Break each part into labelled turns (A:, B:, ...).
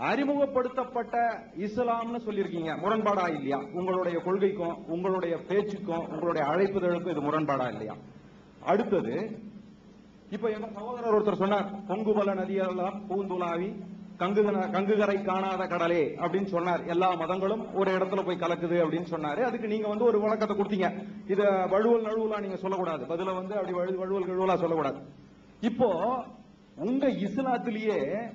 A: அறிமுகப்படுத்தப்பட்ட இஸ்லாம்னு சொல்லியிருக்கீங்க. முரண்பாடா இல்லையா? உங்களுடைய கொள்கைக்கும் உங்களுடைய பேச்சுக்கும் உங்களுடைய அழைப்புதலுக்கும் இது முரண்பாடா இல்லையா? அடுத்தது இப்ப எங்க சகோதரர் ஒருத்தர் சொன்னார் பொங்குபல நதியெல்லாம் பூந்துலாவி கங்கு கங்குகரை காணாத கடலே அப்படின்னு சொன்னார். எல்லா மதங்களும் ஒரு இடத்துல போய் கலக்குது அப்படின்னு சொன்னாரு. அதுக்கு நீங்க வந்து ஒரு விளக்கத்தை கொடுத்தீங்க. இத வழுவல் நழுவலா நீங்க சொல்லக்கூடாது. பதில வந்து அப்படி வழு- வழுவல் கழுவலா சொல்லக்கூடாது. இப்போ உங்க இஸ்லாத்திலேயே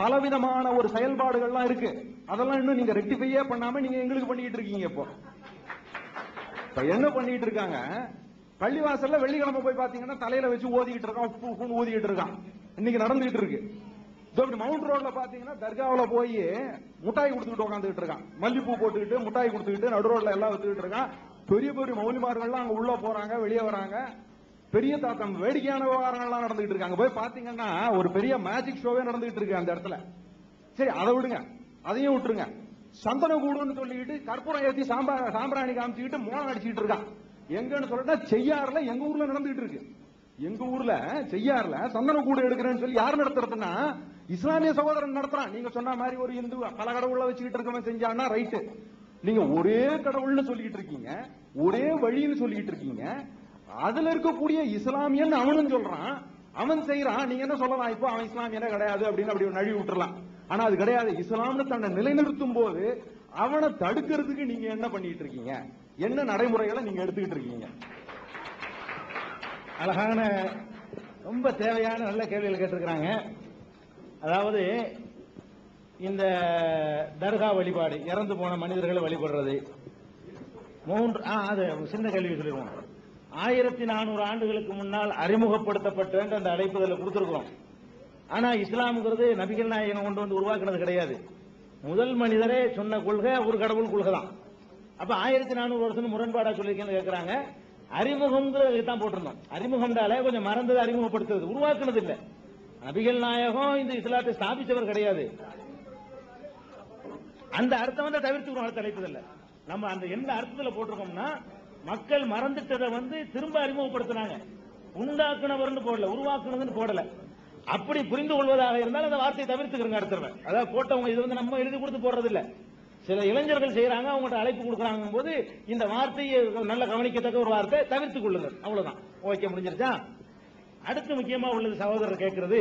A: பலவிதமான ஒரு செயல்பாடுகள்லாம் இருக்கு. அதெல்லாம் இன்னும் நீங்க ரெக்டிஃபையே பண்ணாம நீங்க எங்களுக்கு பண்ணிட்டு இருக்கீங்க இப்போ. இப்ப என்ன பண்ணிட்டு இருக்காங்க? பள்ளிவாசல்ல வெள்ளிக்கிழமை போய் பாத்தீங்கன்னா தலையில வச்சு ஓதிக்கிட்டு இருக்கான் உப்பு உப்புன்னு ஊதிக்கிட்டு இருக்கான். இன்னைக்கு நடந்துகிட்டு இருக்கு. மவுண்ட் ரோட்ல பாத்தீங்கன்னா தர்காவுல போய் முட்டாய் கொடுத்துக்கிட்டு உட்காந்துட்டு இருக்கான். மல்லிப்பூ போட்டுக்கிட்டு முட்டாய் கொடுத்துக்கிட்டு நடு ரோட்ல எல்லாம் வச்சுக்கிட்டு இருக்கான். பெரிய பெரிய மௌலிமார்கள்லாம் அங்க உள்ள போறாங்க வெளியே வராங்க. பெரிய தாக்கம் வேடிக்கையான விவகாரங்கள்லாம் நடந்துகிட்டு இருக்காங்க. போய் பாத்தீங்கன்னா ஒரு பெரிய மேஜிக் ஷோவே நடந்துகிட்டு இருக்கு அந்த இடத்துல. சரி அதை விடுங்க. அதையும் விட்டுருங்க. சந்தன கூடுன்னு சொல்லிட்டு கற்பூரம் ஏத்தி சாம்பா சாம்பிராணி காமிச்சுக்கிட்டு மோளம் அடிச்சுட்டு இருக்கான் எங்கன்னு சொல்லிட்டா செய்யாறுல எங்க ஊர்ல நடந்துகிட்டு இருக்கு. எங்க ஊர்ல செய்யாறுல சந்தன கூடு எடுக்கிறேன்னு சொல்லி யார் நடத்துறதுன்னா இஸ்லாமிய சகோதரன் நடத்துறான். நீங்க சொன்ன மாதிரி ஒரு இந்து பல கடவுள வச்சுக்கிட்டு இருக்கவன் செஞ்சான்னா ரைட்டு நீங்க ஒரே கடவுள்னு சொல்லிட்டு இருக்கீங்க. ஒரே வழின்னு சொல்லிட்டு இருக்கீங்க. அதுல இருக்கக்கூடிய இஸ்லாமியன் அவனும் சொல்றான். அவன் செய்யறான் நீங்க என்ன சொல்லலாம்? இப்போ அவன் இஸ்லாமியனே கிடையாது அப்படின்னு அப்படி நழுவி விட்டுறலாம். ஆனா அது கிடையாது. இஸ்லாம்னு தன்னை நிலைநிறுத்தும் போது அவனை தடுக்கிறதுக்கு நீங்க என்ன பண்ணிட்டு இருக்கீங்க? என்ன நடைமுறைகளை நீங்க எடுத்துக்கிட்டு இருக்கீங்க?
B: அழகான ரொம்ப தேவையான நல்ல கேள்விகள் கேட்டிருக்கிறாங்க. அதாவது இந்த தர்கா வழிபாடு இறந்து போன மனிதர்களை வழிபடுறது. மூன்று ஆ, அது சின்ன கேள்வி சொல்லிடுவோம். ஆயிரத்தி நானூறு ஆண்டுகளுக்கு முன்னால் அறிமுகப்படுத்தப்பட்ட அந்த அழைப்புதலை கொடுத்திருக்கிறோம். ஆனா இஸ்லாம்ங்கிறது நபிகள் நாயகம் கொண்டு வந்து உருவாக்குனது கிடையாது. முதல் மனிதரே சொன்ன கொள்கை ஒரு கடவுள் கொள்கை தான். அப்ப ஆயிரத்தி நானூறு வருஷம் முரண்பாடா சொல்லியிருக்கேன்னு கேட்கிறாங்க அறிமுகம்ங்கிறது தான் போட்டிருந்தோம். அறிமுகம்டாலே கொஞ்சம் மறந்தது அறிமுகப்படுத்துறது. உருவாக்குனது இல்ல. நபிகள் நாயகம் இந்த இஸ்லாத்தை ஸ்தாபிச்சவர் கிடையாது. அந்த அர்த்தம் வந்து தவிர்த்துக்கிறோம் அடுத்த அழைப்பதில்ல. நம்ம அந்த எந்த அர்த்தத்துல போட்டிருக்கோம்னா மக்கள் மறந்துட்டதை வந்து திரும்ப அறிமுகப்படுத்தினாங்க. உண்டாக்குனவர்னு போடல உருவாக்குனதுன்னு போடல. அப்படி புரிந்து கொள்வதாக இருந்தால் அந்த வார்த்தையை தவிர்த்துக்கிறங்க அடுத்தவன் அதாவது போட்டவங்க இது வந்து நம்ம எழுதி கொடுத்து போடுறது இல்ல சில இளைஞர்கள் செய்யறாங்க அவங்கள்ட்ட அழைப்பு கொடுக்குறாங்க போது இந்த வார்த்தையை நல்ல கவனிக்கத்தக்க ஒரு வார்த்தை தவிர்த்து கொள்ளுங்கள். அவ்வளவுதான். ஓகே முடிஞ்சிருச்சா? அடுத்து முக்கியமா உள்ளது சகோதரர் கேட்கிறது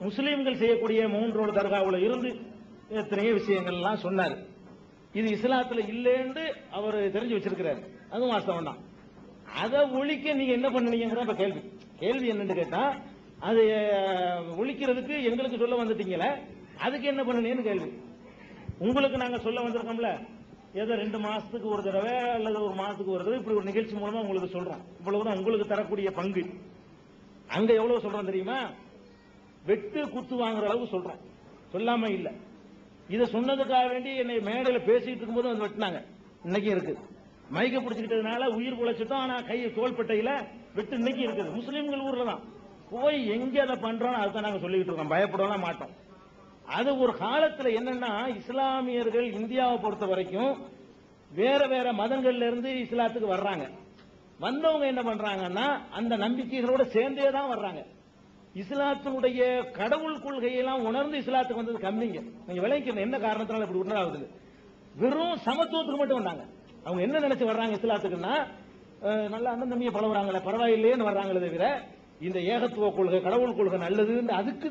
B: முஸ்லீம்கள் செய்யக்கூடிய மூன்றோடு தர்காவில் இருந்து எத்தனையோ விஷயங்கள்லாம் சொன்னார். இது இஸ்லாத்துல இல்லைன்னு அவர் தெரிஞ்சு வச்சிருக்கிறாரு. அதுவும் வாஸ்தவம் தான் அதை ஒழிக்க நீங்க என்ன பண்ணுனீங்கிற இப்ப கேள்வி. கேள்வி என்னன்னு கேட்டா அது ஒழிக்கிறதுக்கு எங்களுக்கு சொல்ல வந்துட்டீங்களே அதுக்கு என்ன பண்ணுனீங்கன்னு கேள்வி. உங்களுக்கு நாங்க சொல்ல வந்திருக்கோம்ல ஏதோ ரெண்டு மாசத்துக்கு ஒரு தடவை அல்லது ஒரு மாசத்துக்கு ஒரு தடவை இப்படி ஒரு நிகழ்ச்சி மூலமா உங்களுக்கு சொல்றோம். இவ்வளவுதான் உங்களுக்கு தரக்கூடிய பங்கு. அங்க எவ்வளவு சொல்றோம் தெரியுமா? வெட்டு குத்து வாங்குற அளவு சொல்றோம். சொல்லாம இல்ல. இதை சொன்னதுக்காக வேண்டி என்னை மேடையில் பேசிட்டு இருக்கும்போது வந்து வெட்டினாங்க. இன்னைக்கு இருக்குது மைக்க பிடிச்சிக்கிட்டதுனால உயிர் குலைச்சிட்டோம் ஆனா கை தோள்பட்டையில வெட்டு இன்னைக்கு இருக்குது. முஸ்லீம்கள் ஊர்ல தான் போய் எங்க அதை பண்றோம் அதை நாங்க சொல்லிக்கிட்டு இருக்கோம். பயப்படலாம் மாட்டோம். அது ஒரு காலத்துல என்னன்னா இஸ்லாமியர்கள் இந்தியாவை பொறுத்த வரைக்கும் வேற வேற மதங்கள்ல இருந்து இஸ்லாத்துக்கு வர்றாங்க. வந்தவங்க என்ன பண்றாங்கன்னா அந்த நம்பிக்கைகளோட சேர்ந்தே தான் வர்றாங்க. இஸ்லாத்தினுடைய கடவுள் கொள்கையெல்லாம் உணர்ந்து இஸ்லாத்துக்கு வந்தது கம்மிங்க. நீங்க விளைவிக்கணும் என்ன காரணத்தினால இப்படி உணராகுது வெறும் சமத்துவத்துக்கு மட்டும் வந்தாங்க. அவங்க என்ன நினைச்சு வர்றாங்க இஸ்லாத்துக்குன்னா நல்லா அண்ணன் தம்பியை பழகுறாங்களே பரவாயில்லையேன்னு வர்றாங்களே தவிர இந்த ஏகத்துவ கொள்கை கடவுள் கொள்கை நல்லதுன்னு அதுக்கு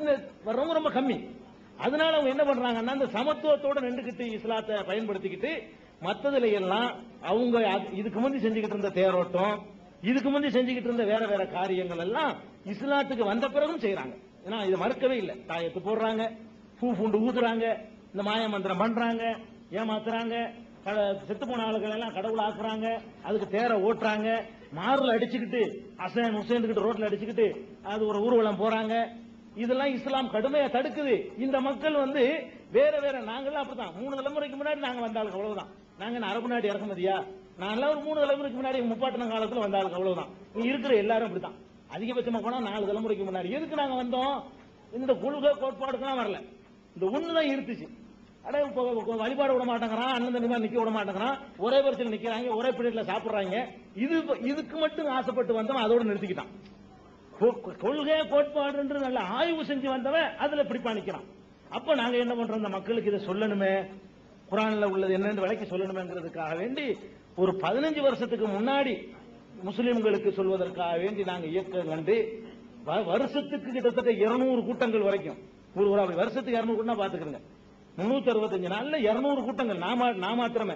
B: வர்றவங்க ரொம்ப கம்மி. அதனால அவங்க என்ன பண்றாங்கன்னா இந்த சமத்துவத்தோட நின்றுக்கிட்டு இஸ்லாத்தை பயன்படுத்திக்கிட்டு மற்றதுல எல்லாம் அவங்க இதுக்கு முந்தி செஞ்சுக்கிட்டு இருந்த தேரோட்டம் இதுக்கு முந்தி செஞ்சுக்கிட்டு இருந்த வேற வேற காரியங்கள் எல்லாம் இஸ்லாத்துக்கு வந்த பிறகும் செய்யறாங்க ஏன்னா இதை மறுக்கவே இல்லை. தாயத்து போடுறாங்க பூ பூண்டு ஊதுறாங்க இந்த மாய மந்திரம் பண்றாங்க ஏமாத்துறாங்க செத்து போன ஆளுகள் எல்லாம் கடவுள் ஆக்குறாங்க அதுக்கு தேரை ஓட்டுறாங்க மாறுல அடிச்சுக்கிட்டு அசன் உசேந்துக்கிட்டு ரோட்ல அடிச்சுக்கிட்டு அது ஒரு ஊர்வலம் போறாங்க. இதெல்லாம் இஸ்லாம் கடுமையா தடுக்குது. இந்த மக்கள் வந்து வேற வேற நாங்கெல்லாம் அப்படிதான் மூணு தலைமுறைக்கு முன்னாடி நாங்க வந்தாளுங்க அவ்வளவுதான். நாங்க அரபு நாடு இறக்குமதியா? நாங்களாம் ஒரு மூணு தலைமுறைக்கு முன்னாடி முப்பாட்டின காலத்துல வந்தாளுங்க அவ்வளவுதான். இருக்கிற எல்லாரும் அப்படிதான் அதிகபட்சமா போனா நாலு தலைமுறைக்கு முன்னாடி. எதுக்கு நாங்க வந்தோம்? இந்த கொள்கை கோட்பாடுக்கெல்லாம் வரல. இந்த ஒண்ணுதான் இருந்துச்சு. அட இப்போ வழிபாடு விட மாட்டேங்கிறான் அண்ணன் தண்ணி மாதிரி நிக்க விட மாட்டேங்கிறான். ஒரே பரிசையில் நிக்கிறாங்க ஒரே பீரியட்ல சாப்பிடுறாங்க. இது இதுக்கு மட்டும் ஆசைப்பட்டு வந்தவன் அதோட நிறுத்திக்கிட்டான். கொள்கை கோட்பாடுன்ற நல்ல ஆய்வு செஞ்சு வந்தவன் அதுல பிடிப்பா நிக்கிறான் அப்ப நாங்க என்ன பண்றோம்? இந்த மக்களுக்கு இதை சொல்லணுமே. குரான்ல உள்ளது என்னென்று விளக்கி சொல்லணுமேங்கிறதுக்காக வேண்டி ஒரு பதினஞ்சு வருஷத்துக்கு முன்னாடி முஸ்லிம்களுக்கு சொல்வதற்காக வேண்டி நாங்க இயக்கம் கண்டு வ- வருஷத்துக்கு கிட்டத்தட்ட 200 கூட்டங்கள் வரைக்கும். ஒரு வருஷத்துக்கு 200 கூட்டம் பாத்துக்கிறேங்க முன்னூத்தி அறுபத்தஞ்சு நாள்ல 200 கூட்டங்கள். நாம நான் மாத்திரமே.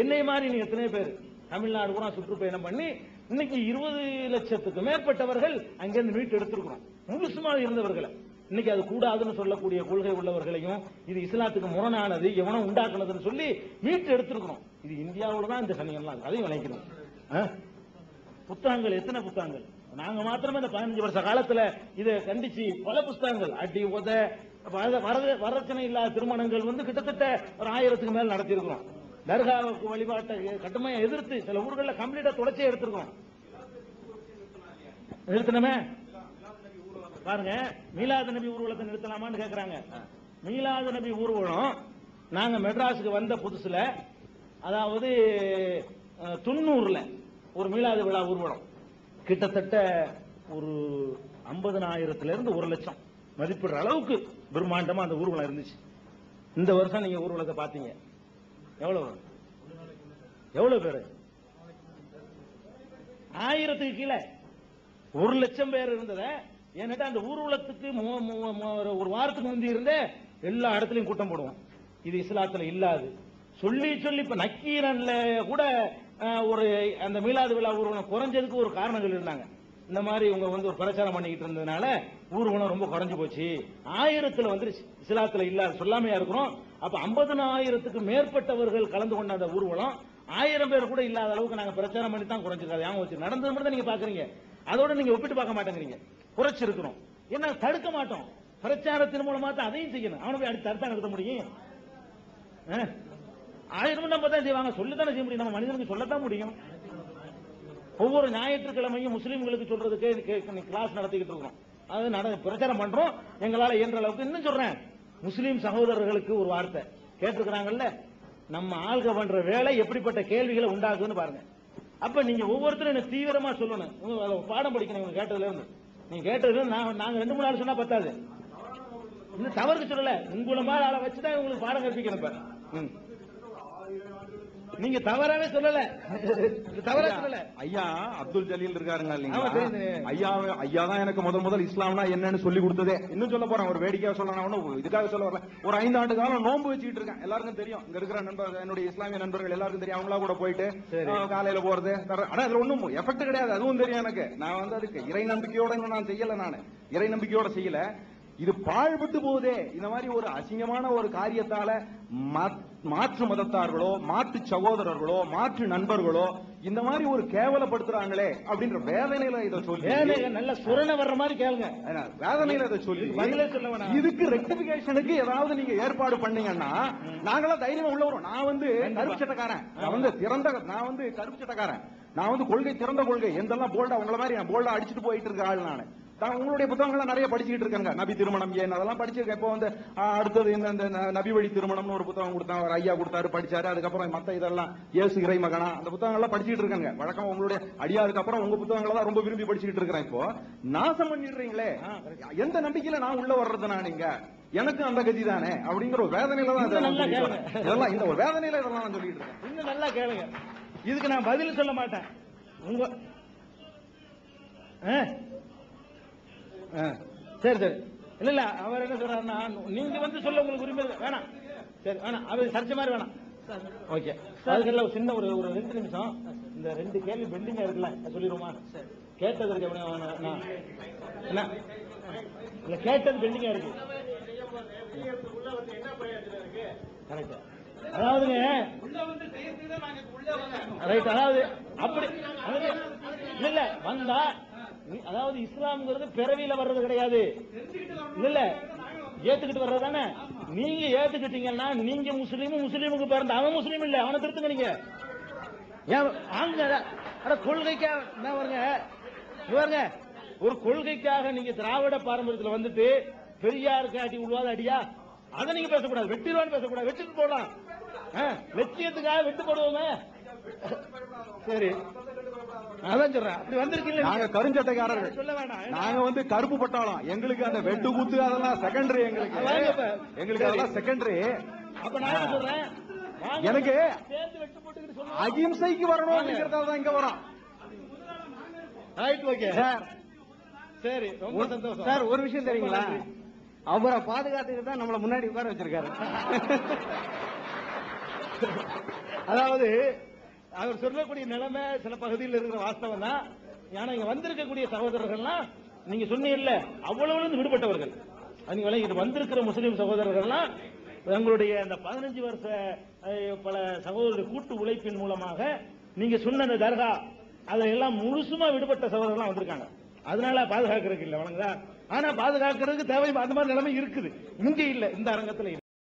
B: என்னை மாதிரி நீங்க எத்தனை பேர். தமிழ்நாடு பூரா சுற்றுப்பயணம் பண்ணி இன்னைக்கு இருபது லட்சத்துக்கு மேற்பட்டவர்கள் அங்கிருந்து மீட்டு எடுத்திருக்கிறோம். முழுசுமா இருந்தவர்களை. இன்னைக்கு அது கூடாதுன்னு சொல்லக்கூடிய கொள்கை உள்ளவர்களையும் இது இஸ்லாத்துக்கு முரணானது எவனோ உண்டாக்குனதுன்னு சொல்லி மீட்டு எடுத்திருக்கிறோம். இது இந்தியாவோட தான் இந்த சனியெல்லாம் அதையும் விளைக்கணும் ஆ? புத்தகங்கள் எத்தனை புத்தகங்கள்? நாங்க மாத்திரமே இந்த பதினஞ்சு வருஷ காலத்துல இதை கண்டிச்சு பல புஸ்தகங்கள். அடி உத வர- வரத- வரதட்சணை இல்லாத திருமணங்கள் வந்து கிட்டத்தட்ட ஒரு ஆயிரத்துக்கு மேல் நடத்தியிருக்கிறோம். தர்காவுக்கு வழிபாட்டை கட்டுமையா எதிர்த்து சில ஊர்களில் கம்ப்ளீட்டா தொடர்ச்சியை எடுத்திருக்கோம் நிறுத்தணுமே? பாருங்க மீலாத நபி ஊர்வலத்தை நிறுத்தலாமான்னு கேக்குறாங்க. மீலாத நபி ஊர்வலம் நாங்க மெட்ராஸுக்கு வந்த புதுசுல அதாவது அஹ், தொண்ணூறுல ஒரு மீலாது விழா ஊர்வலம். கிட்டத்தட்ட ஒரு ஐம்பதனாயிரத்துல இருந்து ஒரு லட்சம் மதிப்பிடுற அளவுக்கு பிரம்மாண்டமா அந்த ஊர்வலம் இருந்துச்சு. இந்த வருஷம் நீங்க ஊர்வலத்தை பாத்தீங்க. எவ்வளவு? எவ்வளவு பேரு? ஆயிரத்துக்கு கீழே. ஒரு லட்சம் பேர் இருந்தத ஏன்னா அந்த ஊர்வலத்துக்கு மு- மு- ஒரு- வாரத்துக்கு முந்தி இருந்தே எல்லா இடத்துலயும் கூட்டம் போடுவோம். இது இஸ்லாத்துல இல்லாது. சொல்லி சொல்லி இப்ப நக்கீரன்ல கூட ஒரு அந்த மீலாது விழா ஊர்வலம் குறைஞ்சதுக்கு ஒரு காரணங்கள் இருந்தாங்க. இந்த மாதிரி இவங்க வந்து ஒரு பிரச்சாரம் பண்ணிக்கிட்டு இருந்ததுனால ஊர்வலம் ரொம்ப குறைஞ்சு போச்சு. ஆயிரத்துல வந்து சிலாத்துல இல்லாத சொல்லாமையா இருக்கிறோம். அப்ப ஐம்பதனாயிரத்துக்கு மேற்பட்டவர்கள் கலந்து கொண்ட அந்த ஊர்வலம் ஆயிரம் பேர் கூட இல்லாத அளவுக்கு நாங்க பிரச்சாரம் பண்ணி தான் குறைஞ்சிருக்காது ஞாபகம் வச்சு நடந்தது மட்டும் நீங்க பாக்குறீங்க. அதோட நீங்க ஒப்பிட்டு பார்க்க மாட்டேங்கிறீங்க. குறைச்சிருக்கிறோம். என்ன தடுக்க மாட்டோம். பிரச்சாரத்தின் மூலமா தான் அதையும் செய்யணும். அவனை போய் அடுத்து தடுத்தா நிறுத்த முடியும். ஆ? ஆயிரம் நம்ம தான் செய்வாங்க. சொல்லத்தானே செய்ய முடியும். நம்ம மனிதனுக்கு சொல்லத்தான் முடியும். ஒவ்வொரு ஞாயிற்றுக்கிழமையும் முஸ்லீம்களுக்கு சொல்றதுக்கு கிளாஸ் நடத்திக்கிட்டு இருக்கோம். அது நட பிரச்சாரம் பண்றோம். எங்களால இயன்ற அளவுக்கு இன்னும் சொல்றேன். முஸ்லீம் சகோதரர்களுக்கு ஒரு வார்த்தை. கேட்டிருக்கிறாங்கல்ல? நம்ம ஆள்க பண்ற வேலை எப்படிப்பட்ட கேள்விகளை உண்டாகுதுன்னு பாருங்க. அப்ப நீங்க ஒவ்வொருத்தரும் எனக்கு தீவிரமா சொல்லணும். பாடம் படிக்கணும் இவங்க கேட்டதுல இருந்து. நீங்க கேட்டதுல நான் நாங்க ரெண்டு மூணு நாள் சொன்னா பத்தாது. இன்னும் தவறுக்கு சொல்லல. உங்களை மாதிரி ஆளை வச்சுதான் உங்களுக்கு பாடம் கற்பிக்கணும் இப்ப. ம். நீங்க தவறாவே சொல்லல. தவறா சொல்லல.
A: ஐயா அப்துல் ஜலீல் இருக்காருங்க இல்லைங்களா. ஐயா ஐயா தான் எனக்கு முதல் முதல் இஸ்லாம்னா என்னன்னு சொல்லி கொடுத்ததே. இன்னும் சொல்ல போறேன் ஒரு வேடிக்கையா சொல்லணும் ஒண்ணும் இதுக்காக சொல்ல வரல. ஒரு ஐந்து ஆண்டு காலம் நோன்பு வச்சுக்கிட்டு இருக்கேன். எல்லாருக்கும் தெரியும். இங்க இருக்கிற நண்பர்கள் என்னுடைய இஸ்லாமிய நண்பர்கள் எல்லாருக்கும் தெரியும். அவங்களா கூட போயிட்டு காலையில போறது ஆனா அதுல ஒண்ணும் எஃபெக்ட் கிடையாது. அதுவும் தெரியும் எனக்கு. நான் வந்து அதுக்கு இறை நம்பிக்கையோட நான் செய்யல நானு. இறை நம்பிக்கையோட செய்யல. இது பாழ்பட்டு போகுதே. இந்த மாதிரி ஒரு அசிங்கமான ஒரு காரியத்தால மத்- மாற்று மதத்தார்களோ மாற்று சகோதரர்களோ மாற்று நண்பர்களோ இந்த மாதிரி ஒரு கேவலப்படுத்துறாங்களே அப்படின்ற வேதனையில இதை சொல்லி
B: நல்ல சுரண வர்ற மாதிரி கேளுங்க.
A: வேதனையில இதை சொல்லி
B: இதுக்கு
A: ரெக்டிபிகேஷனுக்கு ஏதாவது நீங்க ஏற்பாடு பண்ணீங்கன்னா நாங்களாம் தைரியமா உள்ள வரோம் நான் வந்து கருப்பு சட்டக்காரன். நான் வந்து திறந்த நான் வந்து கருப்பு சட்டக்காரன். நான் வந்து கொள்கை திறந்த கொள்கை. எந்தெல்லாம் போல்டா உங்கள மாதிரி போல்டா அடிச்சுட்டு போயிட்டு இருக்க ஆள் நானு. நான் உங்களுடைய புத்தகங்கள்லாம் நிறைய படிச்சுக்கிட்டு இருக்கேங்க நபி திருமணம் ஏன்? அதெல்லாம் படிச்சிருக்கேன். இப்போ வந்து அடுத்தது இந்த நபி வழி திருமணம்னு ஒரு புத்தகம் கொடுத்தாங்க ஒரு ஐயா கொடுத்தாரு படிச்சாரு. அதுக்கப்புறம் மத்த இதெல்லாம் இயேசு இறை மகனா அந்த புத்தகங்கள்லாம் படிச்சுட்டு இருக்கேங்க வழக்கம் உங்களுடைய அடியாருக்கு அப்புறம் உங்க புத்தகங்களை தான் ரொம்ப விரும்பி படிச்சுக்கிட்டு இருக்கிறேன் இப்போ. நாசம் பண்ணிடுறீங்களே. எந்த நம்பிக்கையில நான் உள்ள வர்றது நான் நீங்க? எனக்கு அந்த கதி தானே? அப்படிங்கிற ஒரு வேதனையில தான் இதெல்லாம் இந்த ஒரு வேதனையில இதெல்லாம் நான் சொல்லிட்டு இருக்கேன்.
B: இன்னும் நல்லா கேளுங்க. இதுக்கு நான் பதில் சொல்ல மாட்டேன். உங்க. சரி சரி. இல்ல இல்ல அவர் என்ன சொல்றாருன்னா நீங்க வந்து சொல்ல உங்களுக்கு உரிமை இருக்கு. வேணாம். சரி வேணாம். அவர் சர்ச்சை மாதிரி வேணாம். ஓகே. அதுக்கெல்லாம் ஒரு சின்ன ஒரு ஒரு ரெண்டு நிமிஷம். இந்த ரெண்டு கேள்வி பெண்டிங்கா இருக்குல்ல சொல்லிடுவோமா? கேட்டதற்கு? என்ன என்ன? இல்ல கேட்டது பெண்டிங்கா இருக்கு. கரெக்ட். அதாவதுங்க ரைட் அதாவது அப்படி அதாவது, இல்ல வந்தா அதாவது இஸ்லாம்ங்கிறது பிறவியில வர்றது கிடையாது. இல்ல ஏத்துக்கிட்டு வர்றது தானே? நீங்க ஏத்துக்கிட்டீங்கன்னா நீங்க முஸ்லீமும் முஸ்லீமுக்கு பிறந்த அவன் முஸ்லீம் இல்ல அவனை திருத்துங்க நீங்க. ஏன் அட கொள்கைக்கா என்ன வருங்க இங்க பாருங்க. ஒரு கொள்கைக்காக நீங்க திராவிட பாரம்பரியத்துல வந்துட்டு பெரியாருக்கு அடி உழுவாத அடியா? அதை நீங்க பேசக்கூடாது. வெட்டிடுவான்னு பேசக்கூடாது. வெட்டிட்டு போடலாம் ஆ, லட்சியத்துக்காக வெட்டு போடுவோங்க சரி. அதான் சொல்றேன். அப்படி வந்திருக்கீங்க
A: நாங்க கருஞ்சட்டைக்காரர்கள்.
B: சொல்ல
A: நாங்க வந்து கருப்பு பட்டாளம். எங்களுக்கு அந்த வெட்டு குத்து அதெல்லாம் செகண்டரி எங்களுக்கு. எங்களுக்கு அதெல்லாம் செகண்டரி
B: அப்ப நான் சொல்றேன்.
A: எனக்கு அகிம்சைக்கு வரணும் அப்படிங்கறதால தான் இங்க வரோம்.
B: ரைட் ஓகே
C: சார்
B: சரி ரொம்ப சந்தோஷம்.
C: சார் ஒரு விஷயம் தெரியுங்களா? அவரை பாதுகாத்துக்கு தான் நம்மள முன்னாடி உட்கார வச்சிருக்காரு.
B: அதாவது அவர் சொல்லக்கூடிய நிலைமை சில பகுதியில் இருக்கிற வாஸ்தவம் தான். ஏன்னா இங்க வந்திருக்கக்கூடிய சகோதரர்கள்லாம் நீங்க சொன்னீங்கல்ல அவ்வளவு இருந்து விடுபட்டவர்கள் நீங்க விளங்கிட்டு வந்திருக்கிற முஸ்லீம் சகோதரர்கள்லாம் எங்களுடைய அந்த பதினஞ்சு வருஷ பல சகோதரருடைய கூட்டு உழைப்பின் மூலமாக நீங்க சொன்ன அந்த தர்கா அதெல்லாம் முழுசுமா விடுபட்ட சகோதரர்கள்லாம் வந்திருக்காங்க. அதனால பாதுகாக்கிறதுக்கு இல்ல வணங்குதா? ஆனா பாதுகாக்கிறதுக்கு தேவை அந்த மாதிரி நிலைமை இருக்குது. இங்க இல்ல இந்த அரங்கத்துல இல்ல.